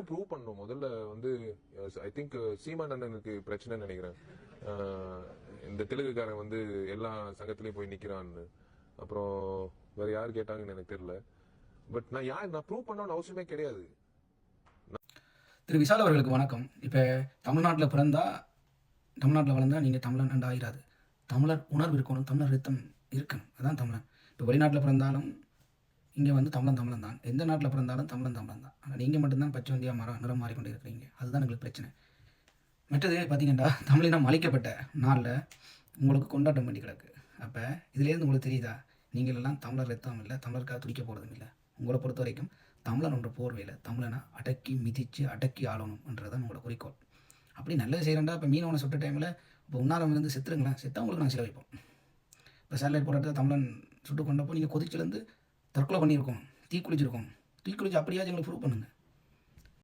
Prove பண்ணணும் முதல்ல வந்து ஐ திங்க் uh, சீமான் அண்ணனுக்கு பிரச்சனைன்னு நினைக்கிறேன். Uh, இந்த தெலுங்குக்காரன் வந்து எல்லா சங்கத்திலயும் போய் நிக்கிறான்னு. அப்புறம் வேற யார் கேட்டாங்கன்னு எனக்கு தெரியல. பட் நான் யார் நான் ப்ரூவ் பண்ணணும்னு அவசியமே கிடையாது. திரு விஷால் அவர்களுக்கு வணக்கம். இப்போ தமிழ்நாட்டில் பிறந்தா தமிழ்நாட்டில் வளர்ந்தா நீங்கள் தமிழன் ரெண்டு ஆயிராது தமிழர் உணர்வு இருக்கணும் தமிழர் ரத்தம் இருக்கணும். அதான் தமிழன். இப்போ வெளிநாட்டில் பிறந்தாலும் இங்கே வந்து தமிழன் தமிழன் தான் எந்த நாட்டில் பிறந்தாலும் தமிழன் தமிழன் தான் ஆனால் நீங்கள் மட்டும்தான் பச்சை வந்தியாக மரம் நிறம் மாறிக்கொண்டு இருக்கிறீங்க அதுதான் எங்களுக்கு பிரச்சனை. மற்றது பார்த்தீங்கன்னா தமிழினம் அழிக்கப்பட்ட நாளில் உங்களுக்கு கொண்டாட்டம் பண்ணி கிடக்கு. அப்போ இதுலேருந்து உங்களுக்கு தெரியுதா? நீங்கள் எல்லாம் தமிழர் ரத்தம் இல்லை தமிழருக்காக துடிக்க போகிறதும் இல்லை. உங்களை பொறுத்த வரைக்கும் தமிழன் என்ற போர்வையில் தமிழனை அடக்கி மிதித்து அடக்கி ஆளணும்ன்றது தான் உங்களோட குறிக்கோள். அப்படி நல்லது செய்கிறேன்டா இப்போ மீனவனை சுட்ட டைமில் இப்போ உன்னாரம் இருந்து செத்துருங்களேன். செத்தவங்களுக்கு நான் சில வைப்போம் இப்போ சேட்டலைட் போராட்டத்தை தமிழன் சுட்டு கொண்டப்போ நீங்கள் கொதிச்சிலேருந்து தற்கொலை பண்ணியிருக்கோம். தீக்குளிச்சிருக்கோம். தீக்குளிச்சு தீ குளிச்சு அப்படியாச்சும் எங்களுக்கு ப்ரூவ் பண்ணுங்கள்